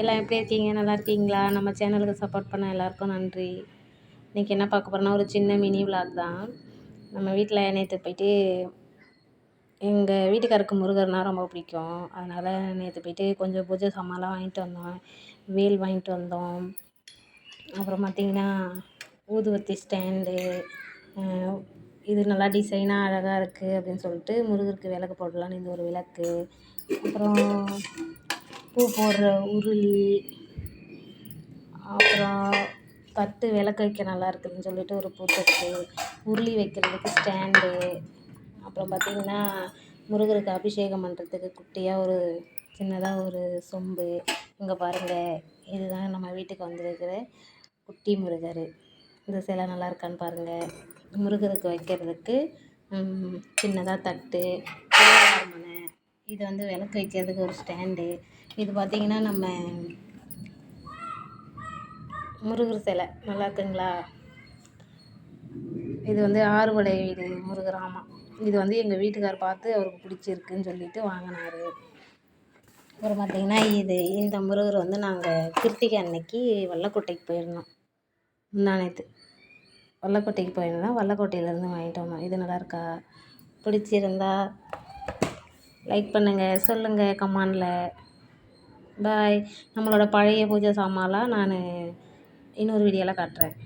எல்லாம் எப்படி இருக்கீங்க? நல்லா இருக்கீங்களா? நம்ம சேனலுக்கு சப்போர்ட் பண்ண எல்லாருக்கும் நன்றி. இன்றைக்கி என்ன பார்க்க போகிறோன்னா ஒரு சின்ன மினி விளாக் தான். நம்ம வீட்டில் நேற்று போயிட்டு எங்கள் வீட்டுக்காருக்கு முருகர்னா ரொம்ப பிடிக்கும். அதனால் நேற்று போயிட்டு கொஞ்சம் பூஜை சாமான்லாம் வாங்கிட்டு வந்தோம். வேல் வாங்கிட்டு வந்தோம். அப்புறம் பார்த்திங்கன்னா ஊதுவத்தி ஸ்டாண்டு இது நல்லா டிசைனாக அழகாக இருக்குது அப்படின்னு சொல்லிட்டு முருகருக்கு விளக்கு போடலான்னு இந்த ஒரு விளக்கு. அப்புறம் பூ போடுற உருளி அப்புறம் தட்டு விளக்கு வைக்க நல்லா இருக்குதுன்னு சொல்லிட்டு ஒரு பூத்தட்டு உருளி வைக்கிறதுக்கு ஸ்டாண்டு அப்புறம் பார்த்திங்கன்னா முருகருக்கு அபிஷேகம் பண்ணுறதுக்கு குட்டியாக ஒரு சின்னதாக ஒரு சொம்பு இங்கே பாருங்கள் இதுதான் நம்ம வீட்டுக்கு வந்திருக்கிற குட்டி முருகர். இந்த சிலை நல்லா இருக்கான்னு பாருங்கள் முருகருக்கு வைக்கிறதுக்கு சின்னதாக தட்டு மனை இது வந்து விளக்கு வைக்கிறதுக்கு ஒரு ஸ்டாண்டு இது பார்த்திங்கன்னா நம்ம முருகர் சிலை. நல்லா இருக்குங்களா இது வந்து ஆறுவடை வீடு முருகர் ஆமாம் இது வந்து எங்கள் வீட்டுக்கார் பார்த்து அவருக்கு பிடிச்சிருக்குன்னு சொல்லிட்டு வாங்கினாரு. அப்புறம் பார்த்திங்கன்னா இது இந்த முருகர் வந்து நாங்கள் கிருத்திகை அன்னைக்கு வல்லக்கோட்டைக்கு போயிருந்தோம். முந்தானத்து வல்லக்கோட்டைக்கு போயிருந்தோம். வல்லக்கோட்டையிலேருந்து வாங்கிட்டு வந்தோம் இது நல்லா இருக்கா பிடிச்சிருந்தா லைக் பண்ணுங்கள் சொல்லுங்கள் கமானில் பாய் நம்மளோட பழைய பூஜை சாமான்லாம் நான் இன்னொரு வீடியோவில் காட்டுறேன்.